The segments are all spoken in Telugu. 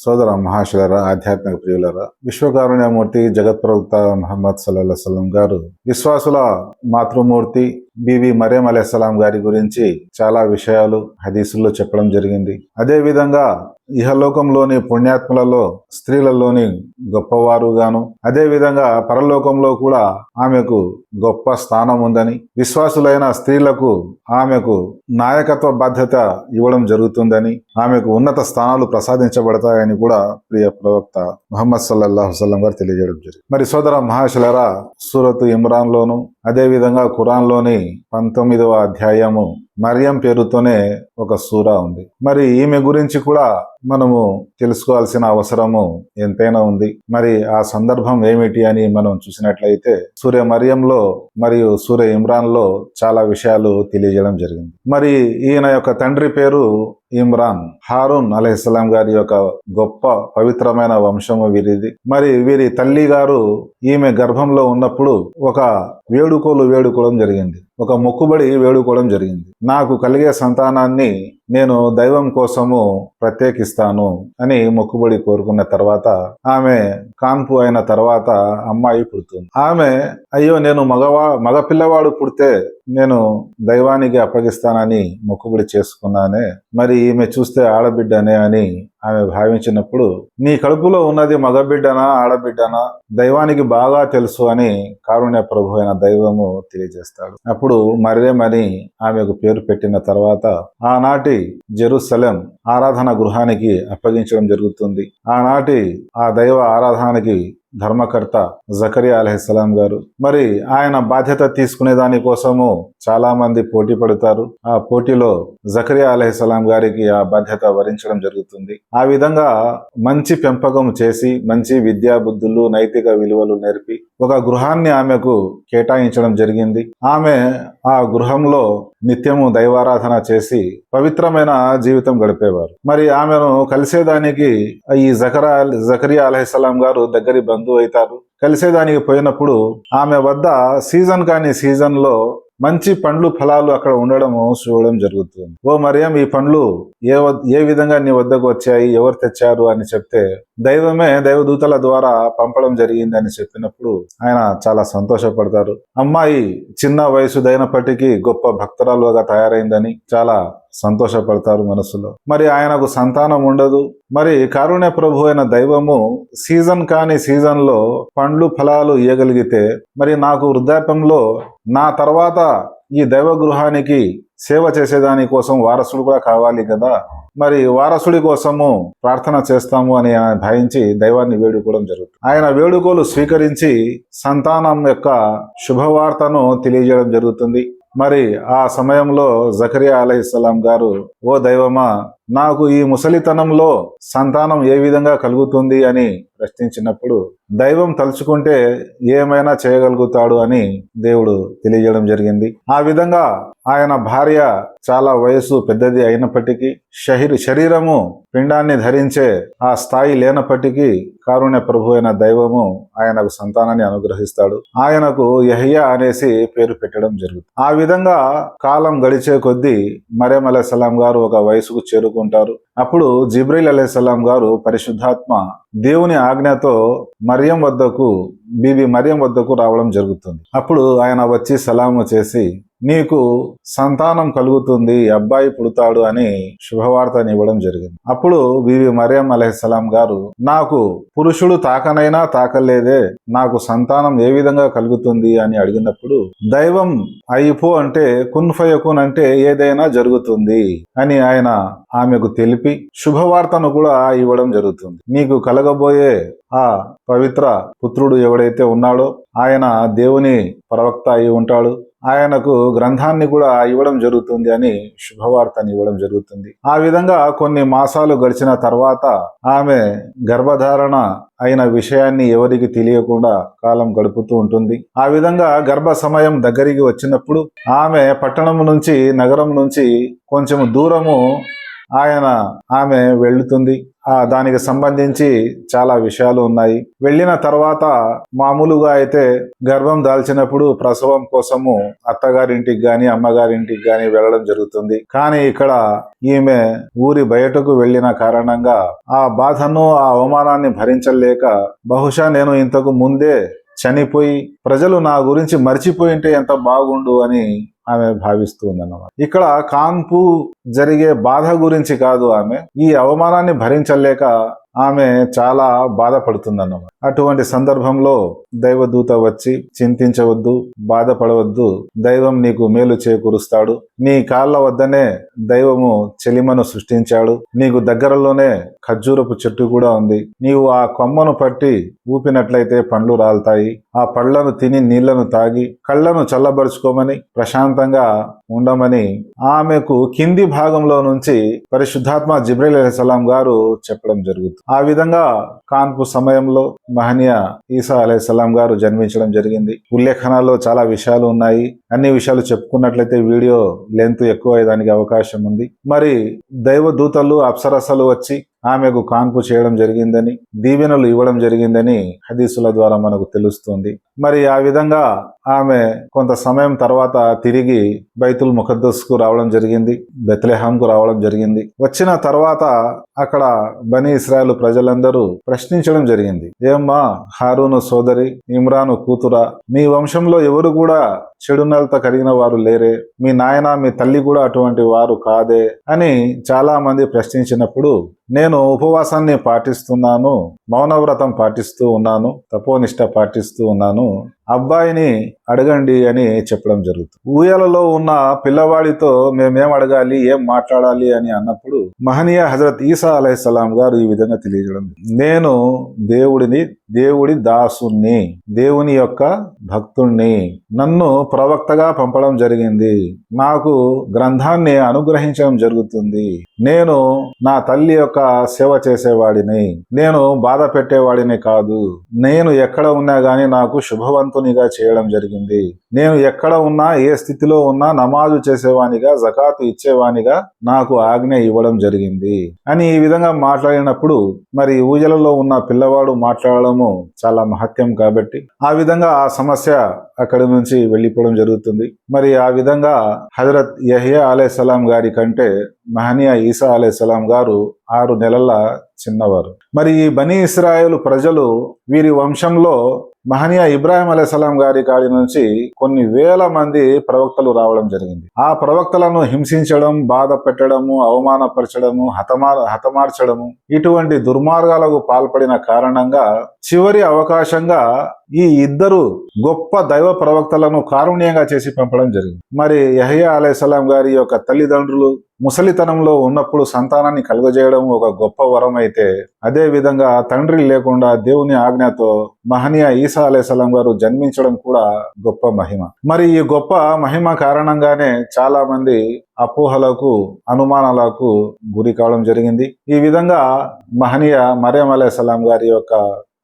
సోదర మహాశులరా ఆధ్యాత్మిక ప్రియులరా విశ్వకారుణ్యమూర్తి జగత్ ప్రవక్త మహమ్మద్ సల్లా సల్లం గారు విశ్వాసుల మాతృమూర్తి బీబీ మరియం అలైహిస్సలాం గారి గురించి చాలా విషయాలు హదీసుల్లో చెప్పడం జరిగింది. అదేవిధంగా ఇహలోకంలోని పుణ్యాత్మలలో స్త్రీలలోని గొప్పవారుగాను అదేవిధంగా పరలోకంలో కూడా ఆమెకు గొప్ప స్థానం ఉందని విశ్వాసులైన స్త్రీలకు ఆమెకు నాయకత్వ బాధ్యత ఇవ్వడం జరుగుతుందని ఆమెకు ఉన్నత స్థానాలు ప్రసాదించబడతాయని కూడా ప్రియ ప్రవక్త మహమ్మద్ సల్లాహు సల్లం గారు తెలియజేయడం జరిగింది. మరి సోదర మహాశులరా సూరత్ ఇమ్రాన్లోను అదేవిధంగా ఖురాన్లోని పంతొమ్మిదవ అధ్యాయము మరియం పేరుతోనే ఒక సూరా ఉంది. మరి ఈమె గురించి కూడా మనము తెలుసుకోవాల్సిన అవసరము ఎంతైనా ఉంది. మరి ఆ సందర్భం ఏమిటి అని మనం చూసినట్లయితే సూర్య మరియంలో మరియు సూర్య ఇమ్రాన్లో చాలా విషయాలు తెలియజేయడం జరిగింది. మరి ఈయన యొక్క తండ్రి పేరు ఇమ్రాన్. హారూన్ అలహిస్లాం గారి యొక్క గొప్ప పవిత్రమైన వంశము వీరిది. మరి వీరి తల్లి గారు ఈమె గర్భంలో ఉన్నప్పుడు ఒక వేడుకోలు వేడుకోవడం జరిగింది. ఒక మొక్కుబడి వేడుకోవడం జరిగింది. నాకు కలిగే సంతానాన్ని నేను దైవం కోసము ప్రత్యేకిస్తాను అని మొక్కుబడి కోరుకున్న తర్వాత ఆమె కాన్పు అయిన తర్వాత అమ్మాయి పుడుతుంది. ఆమె అయ్యో నేను మగవా మగ పిల్లవాడు పుడితే నేను దైవానికి అప్పగిస్తానని మొక్కుబడి చేసుకున్నానే మరి ఈమె చూస్తే ఆడబిడ్డనే అని ఆమె భావించినప్పుడు నీ కడుపులో ఉన్నది మగబిడ్డనా ఆడబిడ్డనా? దైవానికి బాగా తెలుసు అని కారుణ్య ప్రభు అయిన దైవము తెలియజేస్తాడు. అప్పుడు మరేమని ఆమెకు పేరు పెట్టిన తర్వాత ఆనాటి జెరూసలేం ఆరాధన గృహానికి అప్పగించడం జరుగుతుంది. ఆనాటి ఆ దైవ ఆరాధనకి ధర్మకర్త జకరియా అలహిస్సలాం గారు. మరి ఆయన బాధ్యత తీసుకునే దానికోసము చాలా మంది పోటీ పడతారు. ఆ పోటీలో జకరియా అలహిస్సలాం గారికి ఆ బాధ్యత వరించడం జరుగుతుంది. ఆ విధంగా మంచి పెంపకం చేసి మంచి విద్యా బుద్ధులు నైతిక విలువలు నేర్పి ఒక గృహాన్ని ఆమెకు కేటాయించడం జరిగింది. ఆమె ఆ గృహంలో నిత్యము దైవారాధన చేసి పవిత్రమైన జీవితం గడిపేవారు. మరి ఆమెను కలిసేదానికి ఈ జకరా జకరియా అలహిస్సలాం గారు దగ్గరి బంధువు అవుతారు. కలిసేదానికి పోయినప్పుడు ఆమె వద్ద సీజన్ కాని సీజన్లో మంచి పండ్లు ఫలాలు అక్కడ ఉండడము చూడడం జరుగుతుంది. ఓ మరియం ఈ పండ్లు ఏ ఏ విధంగా నీ వద్దకు వచ్చాయి? ఎవరు తెచ్చారు? అని చెప్తే దైవమే దైవదూతల ద్వారా పంపడం జరిగింది అని చెప్పినప్పుడు ఆయన చాలా సంతోషపడతారు. అమ్మాయి చిన్న వయసుదైనప్పటికీ గొప్ప భక్తురాలుగా తయారైందని చాలా సంతోషపడతారు మనసులో. మరి ఆయనకు సంతానం ఉండదు. మరి కారుణ్య ప్రభు అయిన దైవము సీజన్ కాని సీజన్లో పండ్లు ఫలాలు ఇయ్యగలిగితే మరి నాకు వృద్ధాప్యంలో నా తర్వాత ఈ దైవ గృహానికి సేవ చేసేదాని కోసం వారసుడు కూడా కావాలి కదా. మరి వారసుడి కోసము ప్రార్థన చేస్తాము అని ఆయన భావించి దైవాన్ని వేడుకోవడం జరుగుతుంది. ఆయన వేడుకోలు స్వీకరించి సంతానం యొక్క శుభవార్తను తెలియజేయడం జరుగుతుంది. మరి ఆ సమయంలో జకరియా అలహిస్సలాం గారు ఓ దైవమా నాకు ఈ ముసలితనంలో సంతానం ఏ విధంగా కలుగుతుంది? అని ప్రశ్నించినప్పుడు దైవం తలుచుకుంటే ఏమైనా చేయగలుగుతాడు అని దేవుడు తెలియజేయడం జరిగింది. ఆ విధంగా ఆయన భార్య చాలా వయసు పెద్దది అయినప్పటికీ శరీర శరీరము పిండాన్ని ధరించే ఆ స్థాయి లేనప్పటికీ కారుణ్య ప్రభు అయిన దైవము ఆయనకు సంతానాన్ని అనుగ్రహిస్తాడు. ఆయనకు యహ్య అనేసి పేరు పెట్టడం జరుగుతుంది. ఆ విధంగా కాలం గడిచే కొద్దీ మరేం అలైసలాం గారు ఒక వయసుకు చేరుకుంటారు. అప్పుడు జిబ్రైల్ అలైసలాం గారు పరిశుద్ధాత్మ దేవుని ఆజ్ఞతో మరియం వద్దకు బీబీ మరియం వద్దకు రావడం జరుగుతుంది. అప్పుడు ఆయన వచ్చి సలాము చేసి నీకు సంతానం కలుగుతుంది అబ్బాయి పుడతాడు అని శుభవార్తని ఇవ్వడం జరిగింది. అప్పుడు బీబీ మరియం అలహిస్సలాం గారు నాకు పురుషుడు తాకనైనా తాకలేదే నాకు సంతానం ఏ విధంగా కలుగుతుంది? అని అడిగినప్పుడు దైవం అయిపో అంటే కున్ఫయకున్ అంటే ఏదైనా జరుగుతుంది అని ఆయన ఆమెకు తెలిపి శుభవార్తను కూడా ఇవ్వడం జరుగుతుంది. నీకు కలగబోయే ఆ పవిత్ర పుత్రుడు ఎవడైతే ఉన్నాడో ఆయన దేవుని ప్రవక్త అయి ఉంటాడు. ఆయనకు గ్రంథాన్ని కూడా ఇవ్వడం జరుగుతుంది అని శుభవార్తని ఇవ్వడం జరుగుతుంది. ఆ విధంగా కొన్ని మాసాలు గడిచిన తర్వాత ఆమె గర్భధారణ అయిన విషయాన్ని ఎవరికి తెలియకుండా కాలం గడుపుతూ ఉంటుంది. ఆ విధంగా గర్భ సమయం దగ్గరికి వచ్చినప్పుడు ఆమె పట్టణం నుంచి నగరం నుంచి కొంచెం దూరము ఆయన ఆమె వెళ్తుంది. ఆ దానికి సంబంధించి చాలా విషయాలు ఉన్నాయి. వెళ్ళిన తర్వాత మామూలుగా అయితే గర్భం దాల్చినప్పుడు ప్రసవం కోసము అత్తగారింటికి గాని అమ్మగారింటికి గాని వెళ్ళడం జరుగుతుంది. కానీ ఇక్కడ ఈమె ఊరి బయటకు వెళ్ళిన కారణంగా ఆ బాధను ఆ అవమానాన్ని భరించలేక బహుశా నేను ఇంతకు ముందే చనిపోయి ప్రజలు నా గురించి మర్చిపోయింటే ఎంత బాగుండు అని ఆమె భావిస్తూ ఉందన్నమాట. ఇక్కడ కాన్పు జరిగే బాధ గురించి కాదు ఆమె. ఈ అవమానాన్ని భరించలేక ఆమె చాలా బాధపడుతుందన్నమాట. అటువంటి సందర్భంలో దైవదూత వచ్చి చింతించవద్దు బాధపడవద్దు దైవం నీకు మేలు చేకూరుస్తాడు. నీ కాళ్ళ వద్దనే దైవము చెలిమను సృష్టించాడు. నీకు దగ్గరలోనే ఖర్జూరపు చెట్టు కూడా ఉంది. నీవు ఆ కొమ్మను పట్టి ఊపినట్లయితే పండ్లు రాలుతాయి. ఆ పళ్ళను తిని నీళ్ళను తాగి కళ్ళను చల్లబరుచుకోమని ప్రశాంతంగా ఉండమని ఆమెకు కింది భాగంలో నుంచి పరిశుద్ధాత్మ జిబ్రైల్ సలాం గారు చెప్పడం జరుగుతుంది. ఆ విధంగా కాన్పు సమయంలో మహనీయ ఈసా అలైహిస్సలాం గారు జన్మించడం జరిగింది. ఉల్లేఖనాల్లో చాలా విషయాలు ఉన్నాయి. అన్ని విషయాలు చెప్పుకున్నట్లయితే వీడియో లెంత్ ఎక్కువ అయ్యేదానికి అవకాశం ఉంది. మరి దైవ దూతలు అప్సరసలు వచ్చి ఆమెకు కాన్పు చేయడం జరిగిందని దీవెనలు ఇవ్వడం జరిగిందని హదీసుల ద్వారా మనకు తెలుస్తుంది. మరి ఆ విధంగా ఆమె కొంత సమయం తర్వాత తిరిగి బైతుల్ ముఖద్దస్కు రావడం జరిగింది బెత్లెహాంకు రావడం జరిగింది. వచ్చిన తర్వాత అక్కడ బనీ ఇస్రాయల్ ప్రజలందరూ ప్రశ్నించడం జరిగింది. ఏమ్మా హారూను సోదరి ఇమ్రాను కూతురా మీ వంశంలో ఎవరు కూడా చెడునలత కలిగిన వారు లేరే మీ నాయన మీ తల్లి కూడా అటువంటి వారు కాదే అని చాలా మంది ప్రశ్నించినప్పుడు నేను ఉపవాసాన్ని పాటిస్తున్నాను మౌనవ్రతం పాటిస్తూ ఉన్నాను తపోనిష్ట పాటిస్తూ ఉన్నాను も అబ్బాయిని అడగండి అని చెప్పడం జరుగుతుంది. ఊయలలో ఉన్న పిల్లవాడితో మేమేం అడగాలి ఏం మాట్లాడాలి అని అన్నప్పుడు మహనీయ హజరత్ ఈసా అలైహిస్సలాం గారు ఈ విధంగా తెలియజేయడం నేను దేవుడిని దేవుడి దాసుని దేవుని యొక్క భక్తుణ్ణి నన్ను ప్రవక్తగా పంపడం జరిగింది. నాకు గ్రంథాన్ని అనుగ్రహించడం జరుగుతుంది. నేను నా తల్లి యొక్క సేవ చేసేవాడిని. నేను బాధ పెట్టేవాడిని కాదు. నేను ఎక్కడ ఉన్నా గానీ నాకు శుభవంతునిగా చేయడం జరిగింది. నేను ఎక్కడ ఉన్నా ఏ స్థితిలో ఉన్నా నమాజు చేసేవానిగా జకాతు ఇచ్చేవానిగా నాకు ఆజ్ఞ ఇవ్వడం జరిగింది. అని ఈ విధంగా మాట్లాడినప్పుడు మరి ఊజలలో ఉన్న పిల్లవాడు మాట్లాడడము చాలా మహత్యం కాబట్టి ఆ విధంగా ఆ సమస్య అక్కడి నుంచి వెళ్ళిపోవడం జరుగుతుంది. మరి ఆ విధంగా హజరత్ యహియా సలాం గారి కంటే మహనియా ఈసా అలైహిస్సలాం గారు ఆరు నెలల చిన్నవారు. మరి ఈ బనీ ఇస్రాయేల్ ప్రజలు వీరి వంశంలో మహనీయ ఇబ్రాహిం అలైసలాం గారి కాడి నుంచి కొన్ని వేల మంది ప్రవక్తలు రావడం జరిగింది. ఆ ప్రవక్తలను హింసించడం బాధ పెట్టడము అవమానపరచడము హతమార్ హతమార్చడము ఇటువంటి దుర్మార్గాలకు పాల్పడిన కారణంగా చివరి అవకాశంగా ఈ ఇద్దరు గొప్ప దైవ ప్రవక్తలను కారుణ్యంగా చేసి పంపడం జరిగింది. మరి యహయా అలైసలాం గారి యొక్క తల్లిదండ్రులు ముసలితనంలో ఉన్నప్పుడు సంతానాన్ని కలుగజేయడం ఒక గొప్ప వరం అయితే అదే విధంగా తండ్రి లేకుండా దేవుని ఆజ్ఞతో మహనీయ ఈసా అలేసలం గారు జన్మించడం కూడా గొప్ప మహిమ. మరి ఈ గొప్ప మహిమ కారణంగానే చాలా మంది అపోహలకు అనుమానాలకు గురి కావడం జరిగింది. ఈ విధంగా మహనీయ మరియం అలేసలాం గారి యొక్క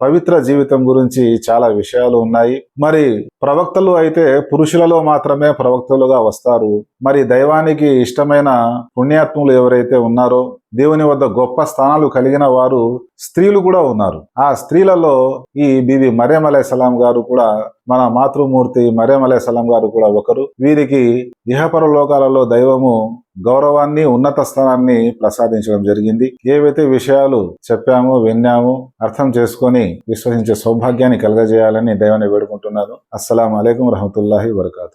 పవిత్ర జీవితం గురించి చాలా విషయాలు ఉన్నాయి. మరి ప్రవక్తలు అయితే పురుషులలో మాత్రమే ప్రవక్తలుగా వస్తారు. మరి దైవానికి ఇష్టమైన పుణ్యాత్ములు ఎవరైతే ఉన్నారో దేవుని వద్ద గొప్ప స్థానాలు కలిగిన వారు స్త్రీలు కూడా ఉన్నారు. ఆ స్త్రీలలో ఈ బీబీ మర్యం సలాం గారు కూడా మన మాతృమూర్తి మర్యం సలాం గారు కూడా ఒకరు. వీరికి ఇహపర లోకాలలో దైవము గౌరవాన్ని ఉన్నత స్థానాన్ని ప్రసాదించడం జరిగింది. ఏవైతే విషయాలు చెప్పామో విన్నామో అర్థం చేసుకొని విశ్వసించే సౌభాగ్యాన్ని కలగజేయాలని దైవాన్ని వేడుకుంటున్నాను. అస్సలం అలైకం రహమతుల్లాహి వరకాతు